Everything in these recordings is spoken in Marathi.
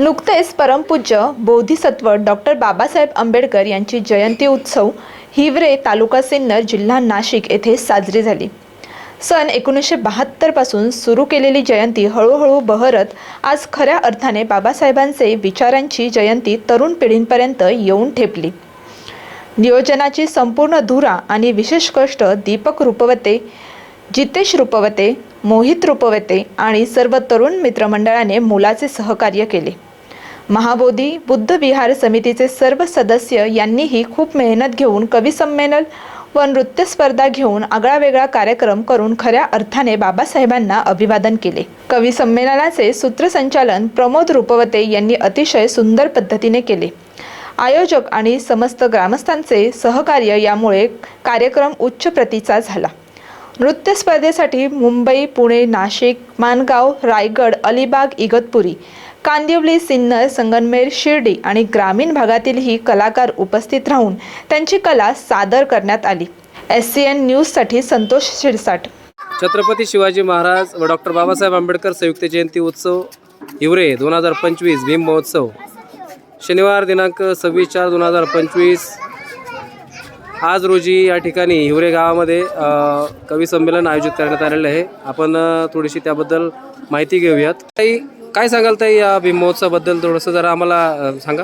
नुकतेच परमपूज्य बोधिसत्व डॉक्टर बाबासाहेब आंबेडकर यांची जयंती उत्सव हिवरे तालुका सिन्नर जिल्हा नाशिक येथे साजरी झाली. सन एकोणीसशे बहात्तरपासून सुरू केलेली जयंती हळूहळू बहरत आज खऱ्या अर्थाने बाबासाहेबांचे विचारांची जयंती तरुण पिढींपर्यंत येऊन ठेपली. नियोजनाची संपूर्ण धुरा आणि विशेष कष्ट दीपक रूपवते जितेश रूपवते मोहित रूपवते आणि सर्व तरुण मित्रमंडळाने मोलाचे सहकार्य केले. महाबोधी बुद्ध विहार समितीचे सर्व सदस्य यांनीही खूप मेहनत घेऊन कविसंमेलन व नृत्य स्पर्धा घेऊन आगळावेगळा कार्यक्रम करून खऱ्या अर्थाने बाबासाहेबांना अभिवादन केले. कवी संमेलनाचे सूत्रसंचालन प्रमोद रूपवते यांनी अतिशय सुंदर पद्धतीने केले. आयोजक आणि समस्त ग्रामस्थांचे सहकार्य यामुळे कार्यक्रम उच्च प्रतीचा झाला. नृत्य स्पर्धेसाठी मुंबई पुणे नाशिक मानगाव रायगड अलिबाग इगतपुरी कांदिवली सिन्नर संगनमेर शिर्डी आणि ग्रामीण भागातीलही कलाकार उपस्थित राहून त्यांची कला सादर करण्यात आली. एस सी एन न्यूजसाठी संतोष शिरसाट. छत्रपती शिवाजी महाराज व डॉक्टर बाबासाहेब आंबेडकर संयुक्त जयंती उत्सव हिवरे दोन हजार पंचवीस भीम महोत्सव. शनिवार दिनांक सव्वीस चार दोन हजार पंचवीस. आज रोजी या ठिकाणी हिवरे गावामध्ये कवी संमेलन आयोजित करण्यात आलेलं आहे. आपण थोडीशी त्याबद्दल माहिती घेऊयात. काही काय सांगाल ताई या भीम महोत्सवाबद्दल थोडंसं जरा आम्हाला अ, सांगा.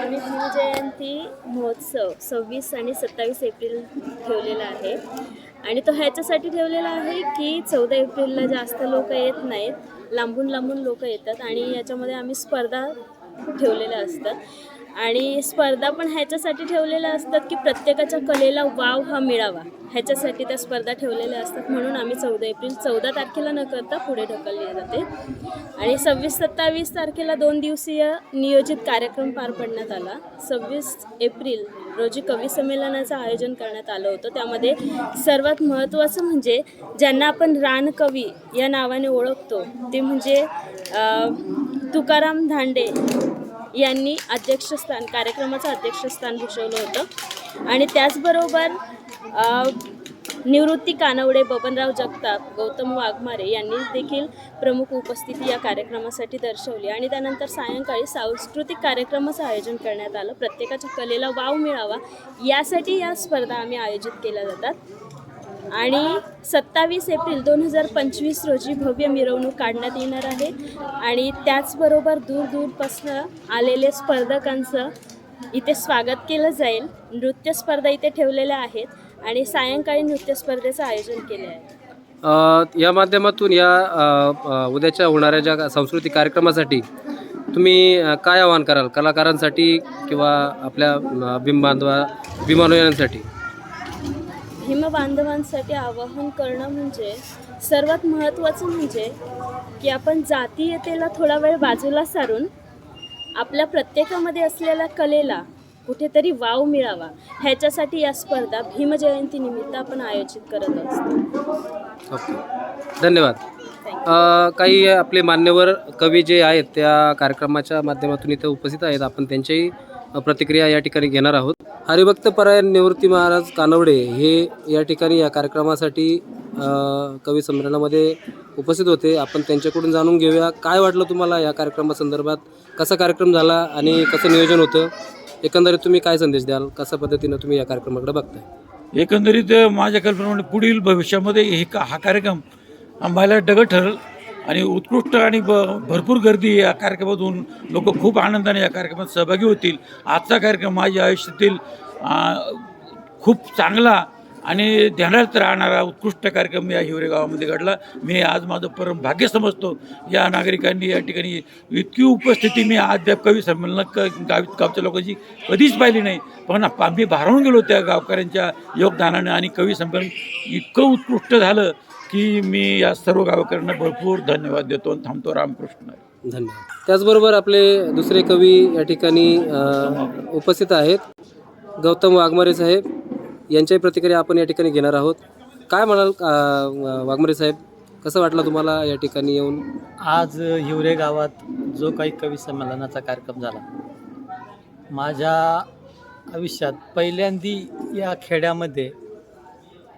आम्ही भीमजयंती महोत्सव सव्वीस आणि सत्तावीस एप्रिल ठेवलेला आहे. आणि तो ह्याच्यासाठी ठेवलेला आहे की चौदा एप्रिलला जास्त लोक येत नाहीत. लांबून लांबून लोक येतात आणि याच्यामध्ये आम्ही स्पर्धा ठेवलेल्या असतात. आणि स्पर्धा पण ह्याच्यासाठी ठेवलेल्या असतात की प्रत्येकाच्या कलेला वाव हा मिळावा. ह्याच्यासाठी त्या स्पर्धा ठेवलेल्या असतात म्हणून आम्ही चौदा एप्रिल चौदा तारखेला न करता पुढे ढकलले जाते. आणि सव्वीस सत्तावीस तारखेला दोन दिवसीय नियोजित कार्यक्रम पार पडण्यात आला. सव्वीस एप्रिल रोजी कवी संमेलनाचं आयोजन करण्यात आलं होतं. त्यामध्ये सर्वात महत्त्वाचं म्हणजे ज्यांना आपण रानकवी या नावाने ओळखतो ते म्हणजे तुकाराम धांडे यांनी अध्यक्षस्थान कार्यक्रमाचं अध्यक्षस्थान भूषवलं होतं. आणि त्याचबरोबर निवृत्ती कानवडे बबनराव जगताप गौतम वाघमारे यांनी देखील प्रमुख उपस्थिती या कार्यक्रमासाठी दर्शवली. आणि त्यानंतर सायंकाळी सांस्कृतिक कार्यक्रमाचं आयोजन करण्यात आलं. प्रत्येकाच्या कलेला वाव मिळावा यासाठी या स्पर्धा आम्ही आयोजित केल्या जातात. आणि सत्तावीस एप्रिल दोन हजार पंचवीस रोजी भव्य मिरवणूक काढण्यात येणार आहे. आणि त्याचबरोबर दूरदूरपासनं आलेले स्पर्धकांचं इथे स्वागत केलं जाईल. नृत्य स्पर्धा इथे ठेवलेल्या आहेत आणि सायंकाळी नृत्य स्पर्धेचं आयोजन केले आहे. अ, या माध्यमातून या अ, अ, उद्याच्या होणाऱ्या ज्या सांस्कृतिक कार्यक्रमासाठी तुम्ही अ, काय आवाहन कराल? कलाकारांसाठी किंवा आपल्या अ, भीम बांधवा भीमानुयांसाठी हिमबांधवांसाठी आवाहन करणं म्हणजे सर्वात महत्त्वाचं म्हणजे की आपण जातीयतेला थोडा वेळ बाजूला सारून आपल्या प्रत्येकामध्ये असलेल्या कलेला कुठेतरी वाव मिळावा. ह्याच्यासाठी या स्पर्धा भीमजयंतीनिमित्त आपण आयोजित करत असतो. ओके. धन्यवाद. अ, काही आपले मान्यवर कवी जे आहेत त्या कार्यक्रमाच्या माध्यमातून इथं उपस्थित आहेत. आपण त्यांच्याही प्रतिक्रिया या ठिकाणी घेणार आहोत. हरिभक्त परायण निवृत्ती महाराज कानवडे हे या ठिकाणी या कार्यक्रमासाठी कवी संमेलनामध्ये उपस्थित होते. आपण त्यांच्याकडून जाणून घेऊया काय वाटलं तुम्हाला या कार्यक्रमासंदर्भात कसा कार्यक्रम झाला आणि कसं नियोजन होतं? एकंदरीत तुम्ही काय संदेश द्याल? कशा पद्धतीनं तुम्ही या कार्यक्रमाकडे बघताय? एकंदरीत माझ्या कल्पनेमध्ये पुढील भविष्यामध्ये हे का हा कार्यक्रम आम्हाला डगं ठरेल आणि उत्कृष्ट आणि ब भरपूर गर्दी या कार्यक्रमातून. लोक खूप आनंदाने या कार्यक्रमात सहभागी होतील. आजचा कार्यक्रम माझ्या आयुष्यातील खूप चांगला आणि ध्यानात राहणारा उत्कृष्ट कार्यक्रम या हिवरे गावामध्ये घडला. मी आज माझं परम भाग्य समजतो. या नागरिकांनी या ठिकाणी इतकी उपस्थिती मी अद्याप कवी संमेलनात क गावी गावच्या लोकांची कधीच पाहिली नाही. पण आम्ही भारावून गेलो त्या गावकऱ्यांच्या योगदानानं आणि कवी संमेलन इतकं उत्कृष्ट झालं. की मी या सर्व गावकऱ्यांना भरपूर धन्यवाद देतो आणि थांबतो रामकृष्ण. धन्यवाद. त्याचबरोबर आपले दुसरे कवी या ठिकाणी अ, उपस्थित आहेत. गौतम वाघमारे साहेब यांच्याही प्रतिक्रिया आपण या ठिकाणी घेणार आहोत. काय म्हणाल अ, वाघमारे साहेब? कसं वाटलं तुम्हाला या ठिकाणी येऊन? आज हिवरे गावात जो काही कवी संमेलनाचा कार्यक्रम झाला माझ्या आयुष्यात पहिल्यांदी या खेड्यामध्ये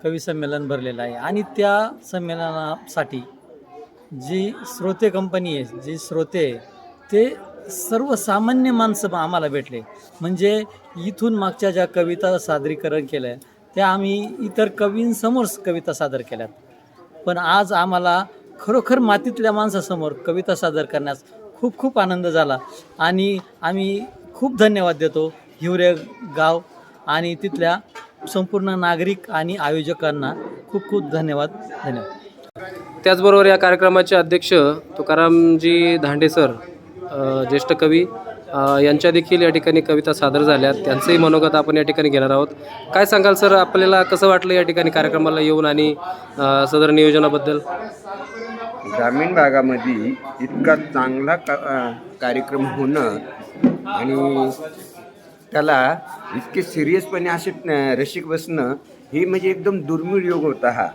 कवी संमेलन भरलेलं आहे. आणि त्या संमेलनासाठी जी श्रोते कंपनी आहे जी श्रोते आहे, ते सर्वसामान्य माणसं आम्हाला भेटले. म्हणजे इथून मागच्या ज्या कविता सादरीकरण केल्या त्या आम्ही इतर कवींसमोर कविता सादर केल्यात. पण आज आम्हाला खरोखर मातीतल्या माणसासमोर कविता सादर करण्यास खूप खूप आनंद झाला. आणि आम्ही खूप धन्यवाद देतो हिवरे गाव आणि तिथल्या संपूर्ण नागरिक आणि आयोजकांना खूप खूप धन्यवाद धन्यवाद. त्याचबरोबर या कार्यक्रमाचे अध्यक्ष तुकारामजी धांडे सर ज्येष्ठ कवी यांच्या देखील या ठिकाणी कविता सादर झाल्या त्यांचंही मनोगत आपण या ठिकाणी घेणार आहोत. काय सांगाल सर आपल्याला कसं वाटलं या ठिकाणी कार्यक्रमाला येऊन आणि सदर नियोजनाबद्दल? ग्रामीण भागामध्ये इतका चांगला का कार्यक्रम होणं आणि त्याला इतके सिरियसपणे असे रसिक बसणं हे म्हणजे एकदम दुर्मिळ योग होता हा.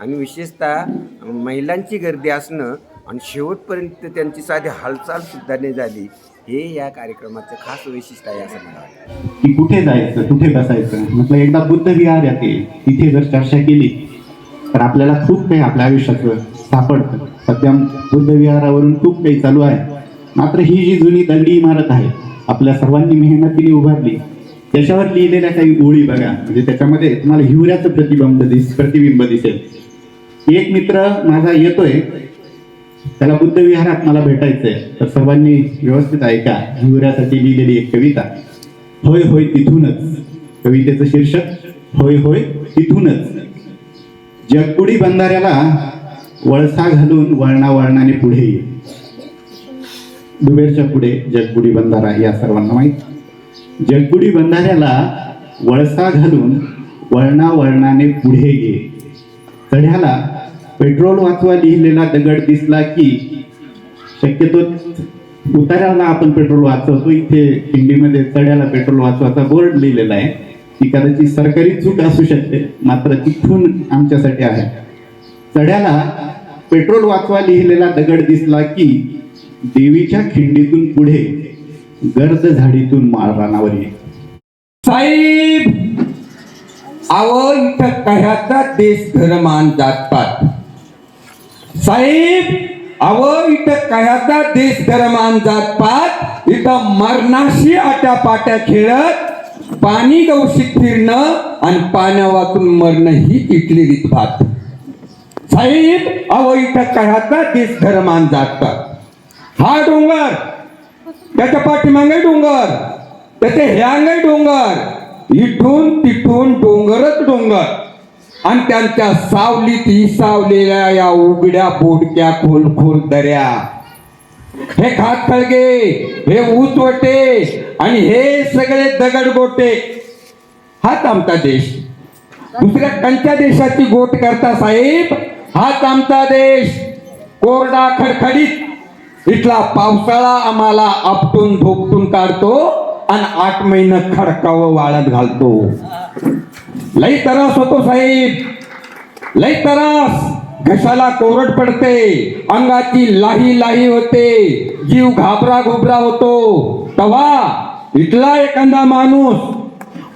आणि विशेषतः महिलांची गर्दी असणं आणि शेवटपर्यंत त्यांची साधी हालचालसुद्धा नाही झाली हे या कार्यक्रमाचं खास वैशिष्ट्य आहे असं मला वाटतं. की कुठे जायचं कुठे बसायचं? म्हटलं एकदा बुद्ध विहार येते तिथे जर चर्चा केली तर आपल्याला खूप काही आपल्या आयुष्यात सापडतं. सध्या बुद्ध विहारावरून खूप काही चालू आहे. मात्र ही जी जुनी दंडी इमारत आहे आपल्या सर्वांनी मेहनतीने उभारली. त्याच्यावर लिहिलेल्या काही ओळी बघा. म्हणजे त्याच्यामध्ये तुम्हाला हिवऱ्याचं प्रतिबिंब दिस प्रतिबिंब दिसेल. एक मित्र माझा येतोय. त्याला बुद्ध विहारात मला भेटायचंय. तर सर्वांनी व्यवस्थित ऐका. हिवऱ्यासाठी लिहिलेली एक कविता. होय होय तिथूनच. कवितेचं शीर्षक होय होय तिथूनच. जगपुडी बंधाऱ्याला वळसा घालून वळणा वळणाने पुढे ये. दुबेरच्या पुढे जगबुडी बंधारा या सर्वांना माहीत. जगबुडी बंधाऱ्याला वळसा घालून वळणा वळणाने पुढे गे चढ्याला पेट्रोल वाचवा लिहिलेला दगड दिसला की शक्यतो उतार्याला आपण पेट्रोल वाचवतो. इथे खिंडीमध्ये चढ्याला पेट्रोल वाचवाचा बोर्ड लिहिलेला आहे. ती कदाचित सरकारी चूक असू शकते मात्र तिथून आमच्यासाठी आहे. चढ्याला पेट्रोल वाचवा लिहिलेला दगड दिसला की देवीच्या खिंडीतून पुढे गर्द झाडीतून माळ रानावर ये. साहेब अव इथं कह्याचा देश धर्मान जातपात? साहेब अव इथं कह्याचा देश धर्मान जातपात? इथं मरणाशी आट्या पाट्या खेळत पाणी गवशीत फिरणं आणि पाण्या वाचून मरणं ही इथली रीतभात. साहेब अव इथं कह्याचा देश घरमान जातात हा डोंगर. त्याच्या पाठीमागे डोंगर. त्याचे ह्यांगे डोंगर. इथून तिथून डोंगरच डोंगर. आणि त्यांच्या सावलीत सावलेल्या या उघड्या बोडक्या खोल खोल दऱ्या. हे खातखळगे हे उचवटे आणि हे सगळे दगड गोटे. हाच आमचा देश. दुसऱ्या कंच्या देशाची गोट करता साहेब? हाच आमचा देश. कोरडा खडखडीत. इथला पावसाळा आम्हाला आपटून धोपटून काढतो आणि आठ महिने खडकावं वाळत घालतो. लई त्रास होतो साहेब. लई त्रास. घशाला कोरड पडते. अंगाची लाही लाही होते. जीव घाबरा घोबरा होतो. तवा इथला एखादा माणूस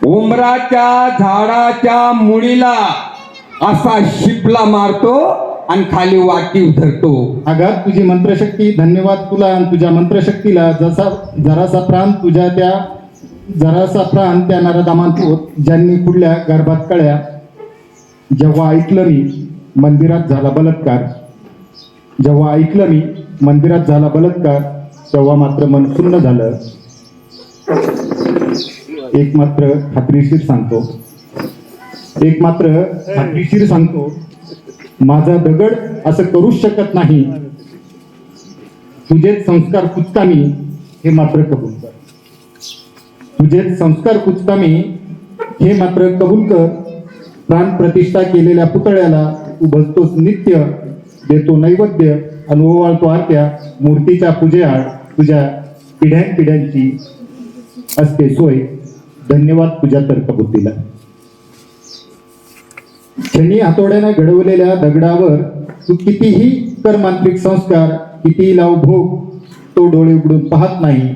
उमराच्या झाडाच्या मुळीला असा शिपला मारतो आणि खाली वाटी धरतो अगं तुझी मंत्रशक्ती धन्यवाद तुला आणि तुझ्या मंत्रशक्तीला. जसा जरासा प्राण तुझ्या त्या जरासा प्राण त्या नरदामांतो ज्यांनी कुठल्या गर्भात कळ्या. जेव्हा ऐकलं मी मंदिरात झाला बलात्कार. जेव्हा ऐकलं मी मंदिरात झाला बलात्कार तेव्हा मात्र मन सुन्न झालं. एक मात्र खात्रीशीर सांगतो. एक मात्र खात्रीशीर सांगतो. माझा दगड असं करूच शकत नाही. तुझेच संस्कार कुचकामी हे मात्र कबूल कर. तुझेच संस्कार कुचकामी हे मात्र कबूल कर. प्राण प्रतिष्ठा केलेल्या पुतळ्याला तू नित्य देतो नैवेद्य अनुभवाळतो ओवाळतो आरत्या मूर्तीच्या पूजेआड तुझ्या पिढ्यान पिढ्यांची असते सोय. धन्यवाद तुझ्या तर्कबुद्धीला. क्षणी हातोड्याने घडवलेल्या दगडावर तू कितीही कर मांत्रिक संस्कार कितीही लाव भोग तो डोळे उघडून पाहत नाही.